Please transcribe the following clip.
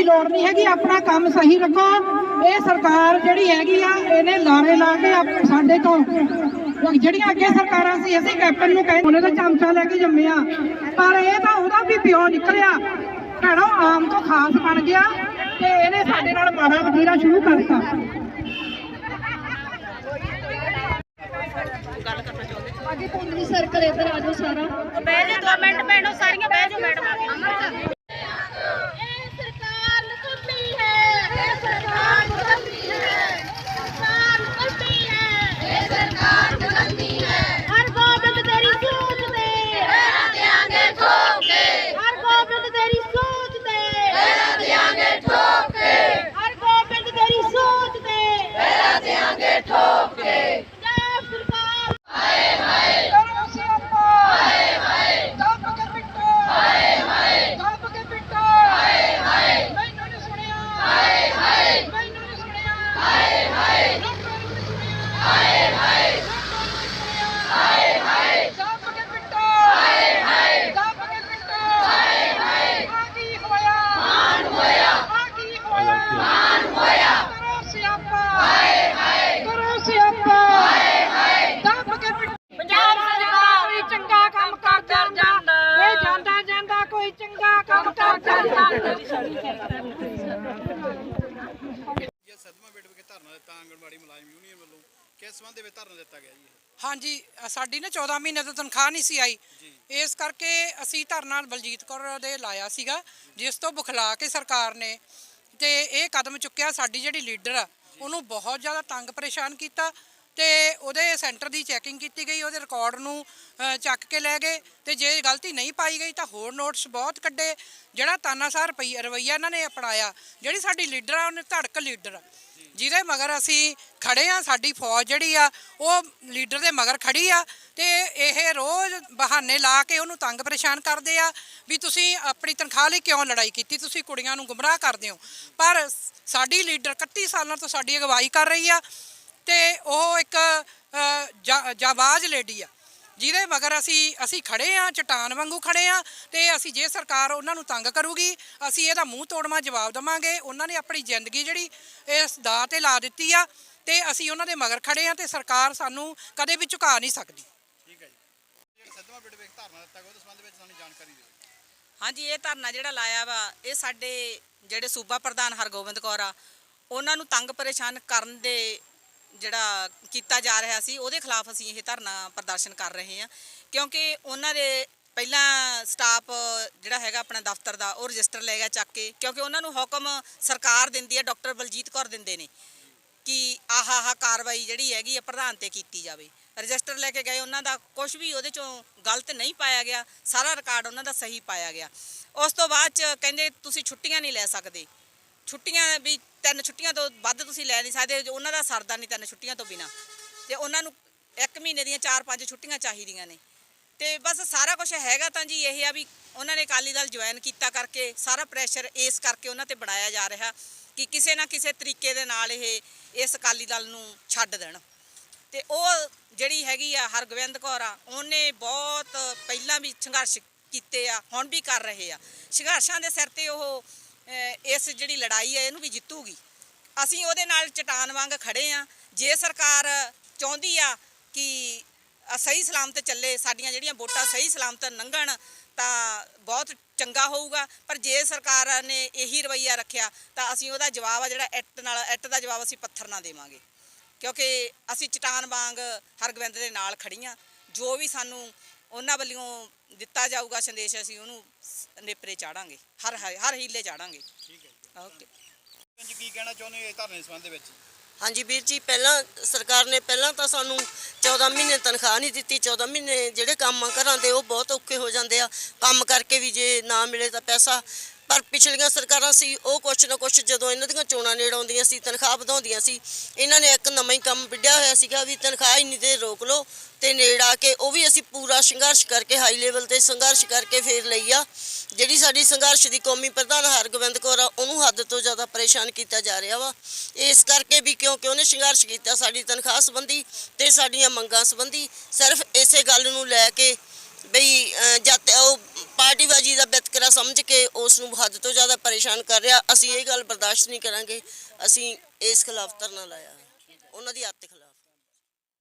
ਦੀ ਲੋੜ ਨਹੀਂ ਹੈਗੀ ਆਪਣਾ ਕੰਮ ਸਹੀ ਰੱਖੋ। ਇਹ ਸਰਕਾਰ ਜਿਹੜੀ ਹੈਗੀ ਆ ਇਹਨੇ ਲਾਰੇ ਲਾ ਕੇ ਆਪ- ਸਾਡੇ ਤੋਂ ਜਿਹੜੀਆਂ ਅੱਗੇ ਸਰਕਾਰਾਂ ਸੀ ਅਸੀਂ ਕੈਪਟਨ ਨੂੰ ਕਹਿੰਦੇ ਉਹਨੇ ਤਾਂ ਚਮਚਾ ਲੈ ਕੇ ਜੰਮਿਆ ਪਰ ਇਹ ਤਾਂ ਉਹਦਾ ਵੀ ਪਿਓ ਨਿਕਲਿਆ। ਭੈਣੋ ਆਮ ਤੋਂ ਖਾਸ ਬਣ ਗਿਆ ਤੇ ਇਹਨੇ ਸਾਡੇ ਨਾਲ ਮਾੜਾ ਵਤੀਰਾ ਸ਼ੁਰੂ ਕਰਤਾ। ਸਰਕਲ ਇੱਧਰ ਆ ਜਾਓ ਸਾਰਾ। ਬਹਿ ਜਾ ਦੋ ਮਿੰਟ ਭੈਣੋ ਸਾਰੀਆਂ ਬਹਿ ਜਾਓ ਮੈਡਮ ਆ ਕੇ ਇਹ ਸਰਕਾਰ ਨਕਮੀ ਹੈ ਇਹ ਸਰਕਾਰ ਨਕਮੀ ਹੈ ਸਰਕਾਰ ਨਕਮੀ ਹੈ ਇਹ ਸਰਕਾਰ ਨਕਮੀ ਹੈ ਹਰ ਗੋਬਿੰਦ ਤੇਰੀ ਸੋਚ ਤੇ ਤੇਰਾ ਦਿਆਂਗੇ ਠੋਕ ਕੇ ਹਰ ਗੋਬਿੰਦ ਤੇਰੀ ਸੋਚ ਤੇ ਤੇਰਾ ਦਿਆਂਗੇ ਠੋਕ ਕੇ ਹਰ ਗੋਬਿੰਦ ਤੇਰੀ ਸੋਚ ਤੇ ਤੇਰਾ ਦਿਆਂਗੇ ਠੋਕ ਕੇ ਜੈ ਸਰਕਾਰ ਕਰੋ ਸਿਆਪਾ ਹਾਏ ਹਾਏ ਦੱਬ ਕੇ ਪਿੱਟੋ ਹਾਏ ਹਾਏ ਦੱਬ ਕੇ ਪਿੱਟੋ ਹਾਏ ਹਾਏ ਮੈਨੂੰ ਨਹੀਂ ਸੁਣਿਆ ਹਾਏ ਹਾਏ ਮੈਨੂੰ ਨਹੀਂ ਸੁਣਿਆ ਹਾਏ ਹਾਏ ਲੋਕਾਂ ਨੂੰ ਨਹੀਂ ਸੁਣਿਆ ਹਾਏ ਹਾਏ ਲੋਕਾਂ ਨੂੰ ਨਹੀਂ ਸੁਣਿਆ ਹਾਏ ਹਾਏ ਦੱਬ ਕੇ ਪਿੱਟੋ ਹਾਏ ਹਾਏ ਦੱਬ ਕੇ ਪਿੱਟੋ ਹਾਏ ਹਾਏ ਆ ਕੀ ਹੋਇਆ ਮਾਨ ਹੋਇਆ ਆ ਕੀ ਹੋਇਆ ਮਾਨ ਹੋਇਆ ਕਰੋ ਸਿਆਪਾ ਹਾਏ ਹਾਏ ਕਰੋ ਸਿਆਪਾ ਹਾਏ ਹਾਏ ਦੱਬ ਕੇ ਪਿੱਟੋ ਪੰਜਾਬ ਸਰਕਾਰ ਕੋਈ ਚੰਗਾ ਕੰਮ ਕਰ ਜਾਂਦਾ ਇਹ ਜਾਂਦਾ ਜਾਂਦਾ ਕੋਈ ਚੰਗਾ ਕੰਮ ਕਰ ਜਾਂਦਾ ਇਹ ਸਦਮਾ ਬੇਟ ਵਿਖੇ ਧਰਨਾ ਦਿੱਤਾ ਆਂਗਣਵਾੜੀ ਮੁਲਾਜ਼ਮ ਯੂਨੀਅਨ ਵੱਲੋਂ ਕਿਸ ਸੰਬੰਧ ਦੇ ਵਿੱਚ ਧਰਨਾ ਦਿੱਤਾ ਗਿਆ ਜੀ? ਹਾਂਜੀ ਸਾਡੀ ਨਾ 14 ਮਹੀਨੇ ਤੋਂ ਤਨਖਾਹ ਨਹੀਂ ਸੀ ਆਈ। ਇਸ ਕਰਕੇ ਅਸੀਂ ਧਰਨਾ ਬਲਜੀਤ ਕੌਰ ਦੇ ਲਾਇਆ ਸੀਗਾ ਜਿਸ ਤੋਂ ਬੁਖਲਾ ਕੇ ਸਰਕਾਰ ਨੇ ਤੇ ਇਹ ਕਦਮ ਚੁੱਕਿਆ ਸਾਡੀ ਜਿਹੜੀ ਲੀਡਰ ਆ ਉਹਨੂੰ ਬਹੁਤ ਜ਼ਿਆਦਾ ਤੰਗ ਪਰੇਸ਼ਾਨ ਕੀਤਾ ਤੇ ਉਹਦੇ ਸੈਂਟਰ ਦੀ ਚੈਕਿੰਗ ਕੀਤੀ ਗਈ ਉਹਦੇ ਰਿਕਾਰਡ ਨੂੰ ਚੱਕ ਕੇ ਲੈ ਗਏ ਤੇ ਜੇ ਗਲਤੀ ਨਹੀਂ ਪਾਈ ਗਈ ਤਾਂ ਹੋਰ ਨੋਟਸ ਬਹੁਤ ਕੱਢੇ ਜਿਹੜਾ ਤਾਨਾਸਾਰ ਰਵਈਆ ਇਹਨਾਂ ਨੇ ਅਪਣਾਇਆ ਜਿਹੜੀ ਸਾਡੀ ਲੀਡਰ ਆ ਉਹਨੇ ਧੜਕ ਲੀਡਰ ਆ। ਜਿਹਦੇ ਮਗਰ ਅਸੀਂ ਖੜੇ ਆ, ਸਾਡੀ ਫੌਜ ਜਿਹੜੀ ਆ, ਉਹ ਲੀਡਰ ਦੇ ਮਗਰ ਖੜੀ ਆ ਤੇ ਇਹ ਰੋਜ਼ ਬਹਾਨੇ ਲਾ ਕੇ ਉਹਨੂੰ ਤੰਗ ਪਰੇਸ਼ਾਨ ਕਰਦੇ ਆ ਵੀ ਤੁਸੀਂ ਆਪਣੀ ਤਨਖਾਹ ਲਈ ਕਿਉਂ ਲੜਾਈ ਕੀਤੀ? ਤੁਸੀਂ ਕੁੜੀਆਂ ਨੂੰ ਗੁੰਮਰਾਹ ਕਰਦੇ ਹੋ। ਪਰ ਸਾਡੀ ਲੀਡਰ 31 ਸਾਲਾਂ ਤੋਂ ਸਾਡੀ ਅਗਵਾਈ ਕਰ ਰਹੀ ਆ ਤੇ ਉਹ ਇੱਕ ਜਾ- ਜਾਬਾਜ਼ ਲੇਡੀ ਆ। ਜਿਹਦੇ ਮਗਰ ਅਸੀਂ ਅਸੀਂ ਖੜੇ ਆ ਚਟਾਨ ਵਾਂਗੂ ਖੜੇ ਆ ਤੇ ਅਸੀਂ ਜੇ ਸਰਕਾਰ ਉਹਨਾਂ ਨੂੰ ਤੰਗ ਕਰੂਗੀ ਅਸੀਂ ਇਹਦਾ ਮੂੰਹ ਤੋੜਵਾ ਜਵਾਬ ਦਵਾਂਗੇ। ਉਹਨਾਂ ਨੇ ਆਪਣੀ ਜ਼ਿੰਦਗੀ ਜਿਹੜੀ ਇਸ ਦਾਅ ਤੇ ਲਾ ਦਿੱਤੀ ਆ ਤੇ ਅਸੀਂ ਉਹਨਾਂ ਦੇ ਮਗਰ ਖੜੇ ਆ ਤੇ ਸਰਕਾਰ ਸਾਨੂੰ ਕਦੇ ਵੀ ਝੁਕਾ ਨਹੀਂ ਸਕਦੀ। ਠੀਕ ਹੈ ਜੀ। ਜਿਹੜਾ ਸਦਮਾ ਬੇਟ ਵਿਖੇ ਧਰਨਾ ਦਿੱਤਾ ਗਿਆ ਉਹਦੇ ਸੰਬੰਧ ਵਿੱਚ ਸਾਨੂੰ ਜਾਣਕਾਰੀ ਦਿਓ ਹਾਂਜੀ ਇਹ ਧਰਨਾ ਜਿਹੜਾ ਲਾਇਆ ਵਾ ਇਹ ਸਾਡੇ ਜਿਹੜੇ ਸੂਬਾ ਪ੍ਰਧਾਨ ਹਰਗੋਬਿੰਦ ਕੌਰ ਆ ਉਹਨਾਂ ਨੂੰ ਤੰਗ ਪਰੇਸ਼ਾਨ ਕਰਨ ਦੇ ਜਿਹੜਾ ਕੀਤਾ ਜਾ ਰਿਹਾ ਸੀ, ਉਹਦੇ ਖਿਲਾਫ ਅਸੀਂ ਇਹ ਧਰਨਾ ਪ੍ਰਦਰਸ਼ਨ ਕਰ ਰਹੇ ਹਾਂ। ਕਿਉਂਕਿ ਉਹਨਾਂ ਦੇ ਪਹਿਲਾਂ ਸਟਾਫ ਜਿਹੜਾ ਹੈਗਾ ਆਪਣਾ ਦਫ਼ਤਰ ਦਾ, ਉਹ ਰਜਿਸਟਰ ਲੈ ਗਿਆ ਚੱਕ ਕੇ। ਕਿਉਂਕਿ ਉਹਨਾਂ ਨੂੰ ਹੁਕਮ ਸਰਕਾਰ ਦਿੰਦੀ ਹੈ, ਡਾਕਟਰ ਬਲਜੀਤ ਕੌਰ ਦਿੰਦੇ ਨੇ ਕਿ ਆਹ ਆਹ ਕਾਰਵਾਈ ਜਿਹੜੀ ਹੈਗੀ ਆ ਪ੍ਰਧਾਨ ਤੇ ਕੀਤੀ ਜਾਵੇ। ਰਜਿਸਟਰ ਲੈ ਕੇ ਗਏ, ਉਹਨਾਂ ਦਾ ਕੁਝ ਵੀ ਉਹਦੇ ਚੋਂ ਗਲਤ ਨਹੀਂ ਪਾਇਆ ਗਿਆ। ਸਾਰਾ ਰਿਕਾਰਡ ਉਹਨਾਂ ਦਾ ਸਹੀ ਪਾਇਆ ਗਿਆ। ਉਸ ਤੋਂ ਬਾਅਦ ਚ ਕਹਿੰਦੇ, ਤੁਸੀਂ ਛੁੱਟੀਆਂ ਨਹੀਂ ਲੈ ਸਕਦੇ। ਛੁੱਟੀਆਂ ਵੀ ਤਿੰਨ ਛੁੱਟੀਆਂ ਤੋਂ ਵੱਧ ਤੁਸੀਂ ਲੈ ਨਹੀਂ ਸਕਦੇ, ਜੋ ਉਹਨਾਂ ਦਾ ਸਰਦਾ ਨਹੀਂ ਤਿੰਨ ਛੁੱਟੀਆਂ ਤੋਂ ਬਿਨਾ। ਤੇ ਉਹਨਾਂ ਨੂੰ ਇੱਕ ਮਹੀਨੇ ਦੀਆਂ ਚਾਰ ਪੰਜ ਛੁੱਟੀਆਂ ਚਾਹੀਦੀਆਂ ਨੇ। ਤੇ ਬਸ ਸਾਰਾ ਕੁਝ ਹੈਗਾ ਤਾਂ ਜੀ ਇਹ ਆ ਵੀ ਉਹਨਾਂ ਨੇ ਅਕਾਲੀ ਦਲ ਜੁਆਇਨ ਕੀਤਾ ਕਰਕੇ ਸਾਰਾ ਪ੍ਰੈਸ਼ਰ ਇਸ ਕਰਕੇ ਉਹਨਾਂ ਤੇ ਬਣਾਇਆ ਜਾ ਰਿਹਾ ਕਿ ਕਿਸੇ ਨਾ ਕਿਸੇ ਤਰੀਕੇ ਦੇ ਨਾਲ ਇਹ, ਇਸ ਅਕਾਲੀ ਦਲ ਨੂੰ ਛੱਡ ਦੇਣ। ਤੇ ਉਹ ਜਿਹੜੀ ਹੈਗੀ ਆ ਹਰਗੋਬਿੰਦ ਕੌਰ ਆ, ਉਹਨੇ ਬਹੁਤ ਪਹਿਲਾਂ ਵੀ ਸੰਘਰਸ਼ ਕੀਤੇ ਆ, ਹੁਣ ਵੀ ਕਰ ਰਹੇ ਆ। ਸੰਘਰਸ਼ਾਂ ਦੇ ਸਿਰ ਤੇ ਉਹ ਇਸ ਜਿਹੜੀ ਲੜਾਈ ਹੈ, ਇਹਨੂੰ ਵੀ ਜਿੱਤੂਗੀ। ਅਸੀਂ ਉਹਦੇ ਨਾਲ ਚਟਾਨ ਵਾਂਗ ਖੜੇ ਆ। ਜੇ ਸਰਕਾਰ ਚਾਹੁੰਦੀ ਆ ਕਿ ਸਹੀ ਸਲਾਮਤ ਚੱਲੇ, ਸਾਡੀਆਂ ਜਿਹੜੀਆਂ ਵੋਟਾਂ ਸਹੀ ਸਲਾਮਤ ਲੰਘਣ ਤਾਂ ਬਹੁਤ ਚੰਗਾ ਹੋਊਗਾ। ਪਰ ਜੇ ਸਰਕਾਰ ਨੇ ਇਹੀ ਰਵੱਈਆ ਰੱਖਿਆ, ਤਾਂ ਅਸੀਂ ਉਹਦਾ ਜਵਾਬ ਆ ਜਿਹੜਾ ਐਟ ਨਾਲ ਐਟ ਦਾ ਜਵਾਬ ਅਸੀਂ ਪੱਥਰ ਨਾ ਦੇਵਾਂਗੇ। ਕਿਉਂਕਿ ਅਸੀਂ ਚਟਾਨ ਵਾਂਗ ਹਰਗੋਬਿੰਦ ਦੇ ਨਾਲ ਖੜੀਆਂ ਜੋ ਵੀ ਸਾਨੂੰ ਉਹਨਾਂ ਵੱਲੋਂ ਦਿੱਤਾ ਜਾਊਗਾ ਸੰਦੇਸ਼ ਅਸੀਂ ਉਹਨੂੰ ਨੇਪਰੇ ਚਾੜਾਂਗੇ। ਹਰ ਹਰ ਹੀਲੇ ਚਾੜਾਂਗੇ। ਠੀਕ ਹੈ ਜੀ। ਓਕੇ। ਜੀ ਕੀ ਕਹਿਣਾ ਚਾਹੁੰਦੇ ਹੋ ਇਹ ਧਰਨੇ ਸੰਬੰਧ ਦੇ ਵਿੱਚ? ਹਾਂਜੀ ਵੀਰ ਜੀ ਪਹਿਲਾਂ ਸਰਕਾਰ ਨੇ ਪਹਿਲਾਂ ਤਾਂ ਸਾਨੂੰ 14 ਮਹੀਨੇ ਤਨਖਾਹ ਨਹੀਂ ਦਿੱਤੀ। 14 ਮਹੀਨੇ ਜਿਹੜੇ ਕੰਮ ਘਰਾਂ ਦੇ ਉਹ ਬਹੁਤ ਔਖੇ ਹੋ ਜਾਂਦੇ ਆ। ਕੰਮ ਕਰਕੇ ਵੀ ਜੇ ਨਾ ਮਿਲੇ ਤਾਂ ਪੈਸਾ। ਪਰ ਪਿਛਲੀਆਂ ਸਰਕਾਰਾਂ ਸੀ ਉਹ ਕੁਛ ਨਾ ਕੁਛ ਜਦੋਂ ਇਹਨਾਂ ਦੀਆਂ ਚੋਣਾਂ ਨੇੜ ਆਉਂਦੀਆਂ ਸੀ ਤਨਖਾਹ ਵਧਾਉਂਦੀਆਂ ਸੀ ਇਹਨਾਂ ਨੇ ਇੱਕ ਨਵਾਂ ਹੀ ਕੰਮ ਵਿੱਢਿਆ ਹੋਇਆ ਸੀਗਾ ਵੀ ਤਨਖਾਹ ਇੰਨੀ ਦੇਰ ਰੋਕ ਲਓ। ਤੇ ਨੇੜ ਆ ਕੇ ਉਹ ਵੀ ਅਸੀਂ ਪੂਰਾ ਸੰਘਰਸ਼ ਕਰਕੇ ਹਾਈ ਲੈਵਲ ਤੇ ਸੰਘਰਸ਼ ਕਰਕੇ ਫੇਰ ਲਈ ਆ। ਜਿਹੜੀ ਸਾਡੀ ਸੰਘਰਸ਼ ਦੀ ਕੌਮੀ ਪ੍ਰਧਾਨ ਹਰਗੋਬਿੰਦ ਕੌਰ ਆ, ਉਹਨੂੰ ਹੱਦ ਤੋਂ ਜ਼ਿਆਦਾ ਪਰੇਸ਼ਾਨ ਕੀਤਾ ਜਾ ਰਿਹਾ ਵਾ। ਇਸ ਕਰਕੇ ਵੀ ਕਿਉਂਕਿ ਉਹਨੇ ਸੰਘਰਸ਼ ਕੀਤਾ ਸਾਡੀ ਤਨਖਾਹ ਸੰਬੰਧੀ ਤੇ ਸਾਡੀਆਂ ਮੰਗਾਂ ਸੰਬੰਧੀ, ਸਿਰਫ ਇਸੇ ਗੱਲ ਨੂੰ ਲੈ ਕੇ ਬਈ ਜਦ ਉਹ ਪਾਰਟੀਬਾਜੀ ਦਾ ਵਿਤਕਰਾ ਸਮਝ ਕੇ ਉਸ ਨੂੰ ਹੱਦ ਤੋਂ ਜ਼ਿਆਦਾ ਪਰੇਸ਼ਾਨ ਕਰ ਰਿਹਾ। ਅਸੀਂ ਇਹ ਗੱਲ ਬਰਦਾਸ਼ਤ ਨਹੀਂ ਕਰਾਂਗੇ। ਅਸੀਂ ਇਸ ਖਿਲਾਫ ਧਰਨਾ ਲਾਇਆ। ਉਹਨਾਂ ਦੀ ਆਰਥਿਕ